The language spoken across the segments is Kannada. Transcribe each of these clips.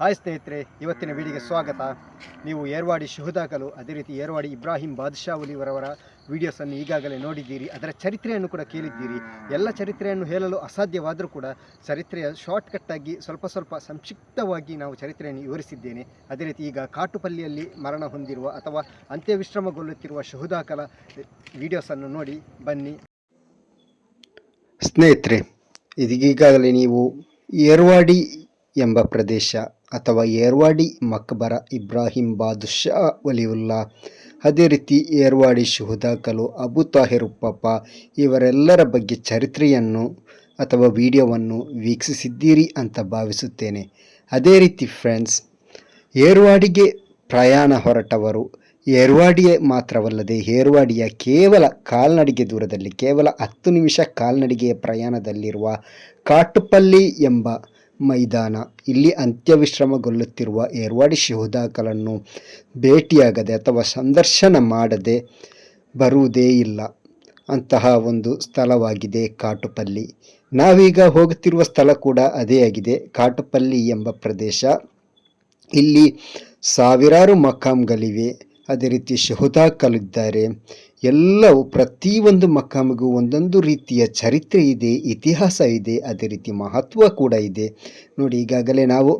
ಹಾಯ್ ಸ್ನೇಹಿತರೆ, ಇವತ್ತಿನ ವಿಡಿಯೋಗೆ ಸ್ವಾಗತ. ನೀವು ಏರ್ವಾಡಿ ಶುಹುದಾಗಲು, ಅದೇ ರೀತಿ ಏರ್ವಾಡಿ ಇಬ್ರಾಹಿಂ ಬಾದ್ಶಾ ಒಲಿವರವರ ವಿಡಿಯೋಸನ್ನು ಈಗಾಗಲೇ ನೋಡಿದ್ದೀರಿ. ಅದರ ಚರಿತ್ರೆಯನ್ನು ಕೂಡ ಕೇಳಿದ್ದೀರಿ. ಎಲ್ಲ ಚರಿತ್ರೆಯನ್ನು ಹೇಳಲು ಅಸಾಧ್ಯವಾದರೂ ಕೂಡ ಚರಿತ್ರೆಯ ಶಾರ್ಟ್ಕಟ್ಟಾಗಿ ಸ್ವಲ್ಪ ಸ್ವಲ್ಪ ಸಂಕ್ಷಿಪ್ತವಾಗಿ ನಾವು ಚರಿತ್ರೆಯನ್ನು ವಿವರಿಸಿದ್ದೇನೆ. ಅದೇ ರೀತಿ ಈಗ ಕಾಟುಪಲ್ಲಿಯಲ್ಲಿ ಮರಣ ಹೊಂದಿರುವ ಅಥವಾ ಅಂತ್ಯವಿಶ್ರಮಗೊಳ್ಳುತ್ತಿರುವ ಶುಹುದಾಕಲ ವಿಡಿಯೋಸನ್ನು ನೋಡಿ ಬನ್ನಿ. ಸ್ನೇಹಿತರೆ ಇದೀಗಾಗಲೇ ನೀವು ಏರ್ವಾಡಿ ಎಂಬ ಪ್ರದೇಶ ಅಥವಾ ಏರ್ವಾಡಿ ಮಕ್ಬರ ಇಬ್ರಾಹಿಂ ಬಾದುಷಾ ವಲಿಯುಲ್ಲಾ. ಅದೇ ರೀತಿ ಏರ್ವಾಡಿ ಶುಹುದಾಕಲು ಅಬು ತಾಹಿರ್ ಉಪ್ಪಪ್ಪ ಇವರೆಲ್ಲರ ಬಗ್ಗೆ ಚರಿತ್ರೆಯನ್ನು ಅಥವಾ ವಿಡಿಯೋವನ್ನು ವೀಕ್ಷಿಸಿದ್ದೀರಿ ಅಂತ ಭಾವಿಸುತ್ತೇನೆ. ಅದೇ ರೀತಿ ಫ್ರೆಂಡ್ಸ್, ಏರ್ವಾಡಿಗೆ ಪ್ರಯಾಣ ಹೊರಟವರು ಏರ್ವಾಡಿಯೇ ಮಾತ್ರವಲ್ಲದೆ ಏರ್ವಾಡಿಯ ಕೇವಲ ಕಾಲ್ನಡಿಗೆ ದೂರದಲ್ಲಿ, ಕೇವಲ ಹತ್ತು ನಿಮಿಷ ಕಾಲ್ನಡಿಗೆಯ ಪ್ರಯಾಣದಲ್ಲಿರುವ ಕಾಟುಪಲ್ಲಿ ಎಂಬ ಮೈದಾನ. ಇಲ್ಲಿ ಅಂತ್ಯವಿಶ್ರಮಗೊಳ್ಳುತ್ತಿರುವ ಏರ್ವಾಡಿ ಶಿವದಾಕಲನ್ನು ಭೇಟಿಯಾಗದೆ ಅಥವಾ ಸಂದರ್ಶನ ಮಾಡದೆ ಬರುವುದೇ ಇಲ್ಲ. ಅಂತಹ ಒಂದು ಸ್ಥಳವಾಗಿದೆ ಕಾಟುಪಲ್ಲಿ. ನಾವೀಗ ಹೋಗುತ್ತಿರುವ ಸ್ಥಳ ಕೂಡ ಅದೇ ಆಗಿದೆ. ಕಾಟುಪಲ್ಲಿ ಎಂಬ ಪ್ರದೇಶ. ಇಲ್ಲಿ ಸಾವಿರಾರು ಮಕಾಮ್ಗಳಿವೆ ಅದೇ ರೀತಿ ಶಹುದಾಕಲಿದ್ದಾರೆ ಎಲ್ಲವೂ ಪ್ರತಿಯೊಂದು ಮಕಾಮಿಗೂ ಒಂದೊಂದು ರೀತಿಯ ಚರಿತ್ರೆ ಇದೆ, ಇತಿಹಾಸ ಇದೆ, ಅದೇ ರೀತಿ ಮಹತ್ವ ಕೂಡ ಇದೆ. ನೋಡಿ, ಈಗಾಗಲೇ ನಾವು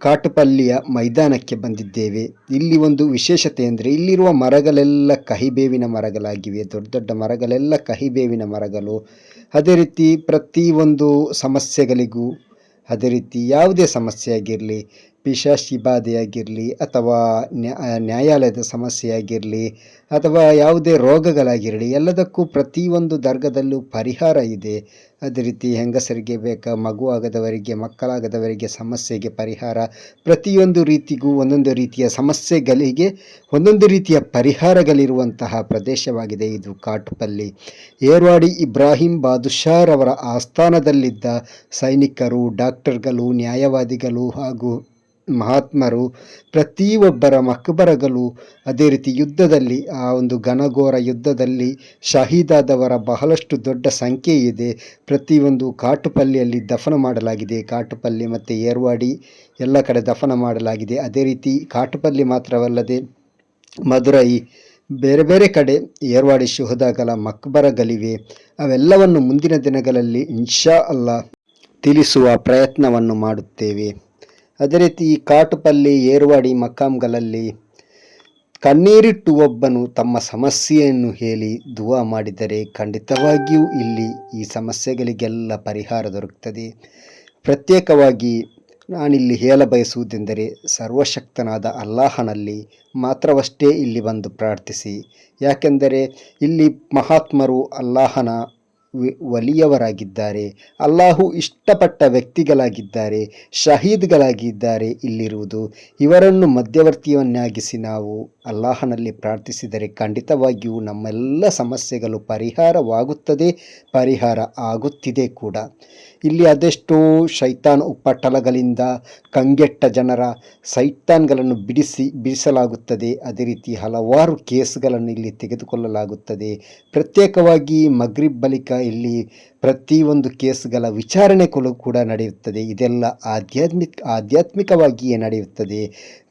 ಕಾಟುಪಲ್ಲಿಯ ಮೈದಾನಕ್ಕೆ ಬಂದಿದ್ದೇವೆ. ಇಲ್ಲಿ ಒಂದು ವಿಶೇಷತೆ ಅಂದರೆ ಇಲ್ಲಿರುವ ಮರಗಳೆಲ್ಲ ಕಹಿಬೇವಿನ ಮರಗಳಾಗಿವೆ, ದೊಡ್ಡ ದೊಡ್ಡ ಮರಗಳೆಲ್ಲ ಕಹಿಬೇವಿನ ಮರಗಳು. ಅದೇ ರೀತಿ ಪ್ರತಿಯೊಂದು ಸಮಸ್ಯೆಗಳಿಗೂ, ಅದೇ ರೀತಿ ಯಾವುದೇ ಸಮಸ್ಯೆ ಆಗಿರಲಿ ಪಿಶಾಚಿ ಬಾಧೆಯಾಗಿರಲಿ ಅಥವಾ ನ್ಯಾ, ನ್ಯಾಯಾಲಯದ ಸಮಸ್ಯೆಯಾಗಿರಲಿ ಅಥವಾ ಯಾವುದೇ ರೋಗಗಳಾಗಿರಲಿ ಎಲ್ಲದಕ್ಕೂ ಪ್ರತಿಯೊಂದು ದರ್ಗದಲ್ಲೂ ಪರಿಹಾರ ಇದೆ. ಅದೇ ರೀತಿ ಹೆಂಗಸರಿಗೆ ಬೇಕಾ ಮಗು ಆಗದವರಿಗೆ, ಮಕ್ಕಳಾಗದವರಿಗೆ ಸಮಸ್ಯೆಗೆ ಪರಿಹಾರ. ಪ್ರತಿಯೊಂದು ರೀತಿಗೂ ಒಂದೊಂದು ರೀತಿಯ ಸಮಸ್ಯೆಗಳಿಗೆ ಒಂದೊಂದು ರೀತಿಯ ಪರಿಹಾರಗಳಿರುವಂತಹ ಪ್ರದೇಶವಾಗಿದೆ ಇದು ಕಾಟುಪಲ್ಲಿ. ಏರ್ವಾಡಿ ಇಬ್ರಾಹಿಂ ಬಾದುಷಾರವರ ಆಸ್ಥಾನದಲ್ಲಿದ್ದ ಸೈನಿಕರು, ಡಾಕ್ಟರ್ಗಳು, ನ್ಯಾಯವಾದಿಗಳು ಹಾಗೂ ಮಹಾತ್ಮರು ಪ್ರತಿಯೊಬ್ಬರ ಮಕ್ಬರಗಳು ಅದೇ ರೀತಿ ಯುದ್ಧದಲ್ಲಿ, ಆ ಒಂದು ಘನಘೋರ ಯುದ್ಧದಲ್ಲಿ ಶಹೀದಾದವರ ಬಹಳಷ್ಟು ದೊಡ್ಡ ಸಂಖ್ಯೆ ಇದೆ ಪ್ರತಿಯೊಂದು ಕಾಟುಪಲ್ಲಿಯಲ್ಲಿ ದಫನ ಮಾಡಲಾಗಿದೆ. ಕಾಟುಪಲ್ಲಿ ಮತ್ತು ಏರ್ವಾಡಿ ಎಲ್ಲ ಕಡೆ ದಫನ ಮಾಡಲಾಗಿದೆ. ಅದೇ ರೀತಿ ಕಾಟುಪಲ್ಲಿ ಮಾತ್ರವಲ್ಲದೆ ಮಧುರೈ ಬೇರೆ ಬೇರೆ ಕಡೆ ಏರ್ವಾಡಿ, ಶುಹದಾಗಲ ಮಕ್ಬರಗಳಿವೆ ಅವೆಲ್ಲವನ್ನು ಮುಂದಿನ ದಿನಗಳಲ್ಲಿ ಇನ್ಶಾ ಅಲ್ಲ ತಿಳಿಸುವ ಪ್ರಯತ್ನವನ್ನು ಮಾಡುತ್ತೇವೆ. ಅದೇ ರೀತಿ ಈ ಕಾಟುಪಲ್ಲಿ, ಏರ್ವಾಡಿ ಮಕ್ಕಾಂಗಲಲ್ಲಿ ಕಣ್ಣೀರಿಟ್ಟು ಒಬ್ಬನು ತಮ್ಮ ಸಮಸ್ಯೆಯನ್ನು ಹೇಳಿ ದುವಾ ಮಾಡಿದರೆ ಖಂಡಿತವಾಗಿಯೂ ಇಲ್ಲಿ ಈ ಸಮಸ್ಯೆಗಳಿಗೆಲ್ಲ ಪರಿಹಾರ ದೊರಕುತ್ತದೆ. ಪ್ರತ್ಯೇಕವಾಗಿ ನಾನಿಲ್ಲಿ ಹೇಳ ಬಯಸುವುದೆಂದರೆ ಸರ್ವಶಕ್ತನಾದ ಅಲ್ಲಾಹನಲ್ಲಿ ಮಾತ್ರವಷ್ಟೇ ಇಲ್ಲಿ ಬಂದು ಪ್ರಾರ್ಥಿಸಿ. ಯಾಕೆಂದರೆ ಇಲ್ಲಿ ಮಹಾತ್ಮರು ಅಲ್ಲಾಹನ ವಲಿಯವರಾಗಿದ್ದಾರೆ. ಅಲ್ಲಾಹು ಇಷ್ಟಪಟ್ಟ ವ್ಯಕ್ತಿಗಳಾಗಿದ್ದಾರೆ, ಶಹೀದ್ಗಳಾಗಿದ್ದಾರೆ ಇಲ್ಲಿರುವುದು. ಇವರನ್ನು ಮಧ್ಯವರ್ತಿಯನ್ನಾಗಿಸಿ ನಾವು ಅಲ್ಲಾಹನಲ್ಲಿ ಪ್ರಾರ್ಥಿಸಿದರೆ ಖಂಡಿತವಾಗಿಯೂ ನಮ್ಮೆಲ್ಲ ಸಮಸ್ಯೆಗಳು ಪರಿಹಾರವಾಗುತ್ತದೆ, ಪರಿಹಾರ ಆಗುತ್ತಿದೆ ಕೂಡ. ಇಲ್ಲಿ ಅದೆಷ್ಟೋ ಶೈತಾನ್ ಉಪ್ಪಟ್ಟಲಗಳಿಂದ ಕಂಗೆಟ್ಟ ಜನರ ಸೈತಾನ್ಗಳನ್ನು ಬಿಡಿಸಿ ಬಿಡಿಸಲಾಗುತ್ತದೆ. ಅದೇ ರೀತಿ ಹಲವಾರು ಕೇಸ್ಗಳನ್ನು ಇಲ್ಲಿ ತೆಗೆದುಕೊಳ್ಳಲಾಗುತ್ತದೆ. ಪ್ರತ್ಯೇಕವಾಗಿ ಮಗ್ರಿಬ್ ಬಳಿಕ ಇಲ್ಲಿ ಪ್ರತಿಯೊಂದು ಕೇಸ್ಗಳ ವಿಚಾರಣೆ ಕೂಡ ನಡೆಯುತ್ತದೆ. ಇದೆಲ್ಲ ಆಧ್ಯಾತ್ಮಿಕ, ಆಧ್ಯಾತ್ಮಿಕವಾಗಿಯೇ ನಡೆಯುತ್ತದೆ.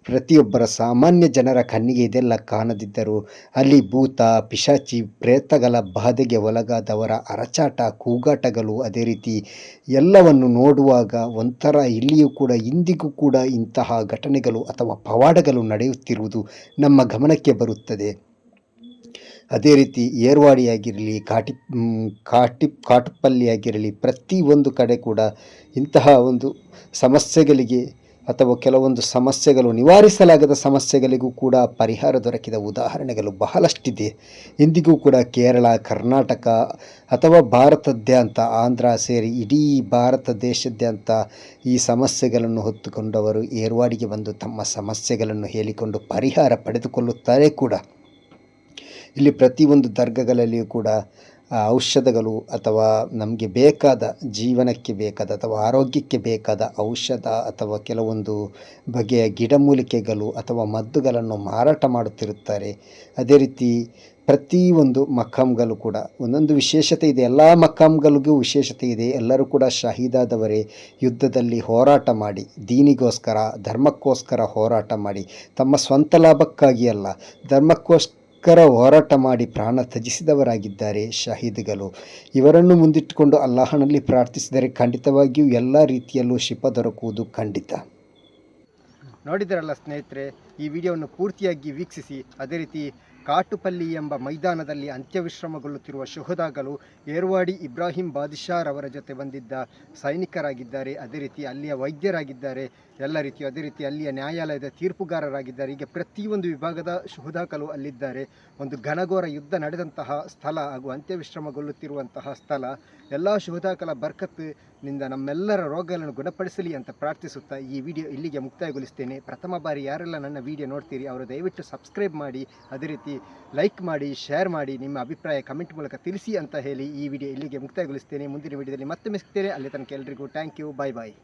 ಪ್ರತಿಯೊಬ್ಬರ ಸಾಮಾನ್ಯ ಜನರ ಕಣ್ಣಿಗೆ ಇದೆಲ್ಲ ಕಾಣದಿದ್ದರೂ ಅಲ್ಲಿ ಭೂತ, ಪಿಶಾಚಿ, ಪ್ರೇತಗಳ ಬಾಧೆಗೆ ಒಳಗಾದವರ ಅರಚಾಟ, ಕೂಗಾಟಗಳು ಅದೇ ರೀತಿ ಎಲ್ಲವನ್ನು ನೋಡುವಾಗ ಒಂಥರ ಇಲ್ಲಿಯೂ ಕೂಡ ಇಂದಿಗೂ ಕೂಡ ಇಂತಹ ಘಟನೆಗಳು ಅಥವಾ ಪವಾಡಗಳು ನಡೆಯುತ್ತಿರುವುದು ನಮ್ಮ ಗಮನಕ್ಕೆ ಬರುತ್ತದೆ. ಅದೇ ರೀತಿ ಏರ್ವಾಡಿಯಾಗಿರಲಿ, ಕಾಟಿ ಕಾಟಿ, ಕಾಟುಪಲ್ಲಿಯಾಗಿರಲಿ ಪ್ರತಿಯೊಂದು ಕಡೆ ಕೂಡ ಇಂತಹ ಒಂದು ಸಮಸ್ಯೆಗಳಿಗೆ ಅಥವಾ ಕೆಲವೊಂದು ಸಮಸ್ಯೆಗಳು ನಿವಾರಿಸಲಾಗದ ಸಮಸ್ಯೆಗಳಿಗೂ ಕೂಡ ಪರಿಹಾರ ದೊರಕಿದ ಉದಾಹರಣೆಗಳು ಬಹಳಷ್ಟಿದೆ. ಇಂದಿಗೂ ಕೂಡ ಕೇರಳ, ಕರ್ನಾಟಕ ಅಥವಾ ಭಾರತದ್ಯಾಂತ, ಆಂಧ್ರ ಸೇರಿ ಇಡೀ ಭಾರತ ದೇಶದ್ಯಂತ ಈ ಸಮಸ್ಯೆಗಳನ್ನು ಹೊತ್ತುಕೊಂಡವರು ಏರ್ವಾಡಿಗೆ ಬಂದು ತಮ್ಮ ಸಮಸ್ಯೆಗಳನ್ನು ಹೇಳಿಕೊಂಡು ಪರಿಹಾರ ಪಡೆದುಕೊಳ್ಳುತ್ತಾರೆ ಕೂಡ. ಇಲ್ಲಿ ಪ್ರತಿಯೊಂದು ದರ್ಗಗಳಲ್ಲಿಯೂ ಕೂಡ ಔಷಧಗಳು ಅಥವಾ ನಮಗೆ ಬೇಕಾದ ಜೀವನಕ್ಕೆ ಬೇಕಾದ ಅಥವಾ ಆರೋಗ್ಯಕ್ಕೆ ಬೇಕಾದ ಔಷಧ ಅಥವಾ ಕೆಲವೊಂದು ಬಗೆಯ ಗಿಡಮೂಲಿಕೆಗಳು ಅಥವಾ ಮದ್ದುಗಳನ್ನು ಮಾರಾಟ ಮಾಡುತ್ತಿರುತ್ತಾರೆ. ಅದೇ ರೀತಿ ಪ್ರತಿಯೊಂದು ಮಕ್ಕಂಗಳು ಕೂಡ, ಒಂದೊಂದು ವಿಶೇಷತೆ ಇದೆ. ಎಲ್ಲ ಮಕಾಮ್ಗಳಿಗೂ ವಿಶೇಷತೆ ಇದೆ. ಎಲ್ಲರೂ ಕೂಡ ಶಹೀದಾದವರೇ, ಯುದ್ಧದಲ್ಲಿ ಹೋರಾಟ ಮಾಡಿ, ದೀನಿಗೋಸ್ಕರ, ಧರ್ಮಕ್ಕೋಸ್ಕರ ಹೋರಾಟ ಮಾಡಿ, ತಮ್ಮ ಸ್ವಂತ ಲಾಭಕ್ಕಾಗಿ ಅಲ್ಲ ಧರ್ಮಕ್ಕೋಸ್ಕರ ಹೋರಾಟ ಮಾಡಿ ಪ್ರಾಣ ತ್ಯಜಿಸಿದವರಾಗಿದ್ದಾರೆ ಶಹೀದ್ಗಳು. ಇವರನ್ನು ಮುಂದಿಟ್ಟುಕೊಂಡು ಅಲ್ಲಾಹನಲ್ಲಿ ಪ್ರಾರ್ಥಿಸಿದರೆ ಖಂಡಿತವಾಗಿಯೂ ಎಲ್ಲ ರೀತಿಯಲ್ಲೂ ಶಿಪ ದೊರಕುವುದು ಖಂಡಿತ. ನೋಡಿದ್ರಲ್ಲ ಸ್ನೇಹಿತರೆ, ಈ ವಿಡಿಯೋವನ್ನು ಪೂರ್ತಿಯಾಗಿ ವೀಕ್ಷಿಸಿ, ಅದೇ ರೀತಿ ಕಾಟುಪಲ್ಲಿ ಎಂಬ ಮೈದಾನದಲ್ಲಿ ಅಂತ್ಯವಿಶ್ರಮಗೊಳ್ಳುತ್ತಿರುವ ಶುಹದಾಗಳು ಏರ್ವಾಡಿ ಇಬ್ರಾಹಿಂ ಬಾದಿಷಾರವರ ಜೊತೆ ಬಂದಿದ್ದ ಸೈನಿಕರಾಗಿದ್ದಾರೆ. ಅದೇ ರೀತಿ ಅಲ್ಲಿಯ ವೈದ್ಯರಾಗಿದ್ದಾರೆ. ಎಲ್ಲ ರೀತಿಯು ಅದೇ ರೀತಿ ಅಲ್ಲಿಯ ನ್ಯಾಯಾಲಯದ ತೀರ್ಪುಗಾರರಾಗಿದ್ದಾರೆ. ಹೀಗೆ ಪ್ರತಿಯೊಂದು ವಿಭಾಗದ ಶುಹದಾಕಲು ಅಲ್ಲಿದ್ದಾರೆ. ಒಂದು ಘನಘೋರ ಯುದ್ಧ ನಡೆದಂತಹ ಸ್ಥಳ ಹಾಗೂ ಅಂತ್ಯವಿಶ್ರಮಗೊಳ್ಳುತ್ತಿರುವಂತಹ ಸ್ಥಳ. ಎಲ್ಲ ಶುಹದಾಕಲ ಬರ್ಕತ್ನಿಂದ ನಮ್ಮೆಲ್ಲರ ರೋಗಗಳನ್ನು ಗುಣಪಡಿಸಲಿ ಅಂತ ಪ್ರಾರ್ಥಿಸುತ್ತಾ ಈ ವಿಡಿಯೋ ಇಲ್ಲಿಗೆ ಮುಕ್ತಾಯಗೊಳಿಸ್ತೇನೆ. ಪ್ರಥಮ ಬಾರಿ ಯಾರೆಲ್ಲ ನನ್ನ ವಿಡಿಯೋ ನೋಡ್ತೀರಿ, ಅವರು ದಯವಿಟ್ಟು ಸಬ್ಸ್ಕ್ರೈಬ್ ಮಾಡಿ. ಅದೇ ರೀತಿ ಲೈಕ್ ಮಾಡಿ ಶೇರ್ ಮಾಡಿ, ನಿಮ್ಮ ಅಭಿಪ್ರಾಯ ಕಮೆಂಟ್ ಮೂಲಕ ತಿಳಿಸಿ ಅಂತ ಹೇಳಿ ಈ ವಿಡಿಯೋ ಇಲ್ಲಿಗೆ ಮುಕ್ತಾಯಗೊಳಿಸ್ತೇನೆ. ಮುಂದಿನ ವಿಡಿಯೋದಲ್ಲಿ ಮತ್ತೆ ಸಿಗ್ತೇನೆ. ಅಲ್ಲಿ ತನಕ ಎಲ್ರಿಗೂ ಥ್ಯಾಂಕ್ ಯು ಬಾಯ್ ಬಾಯ್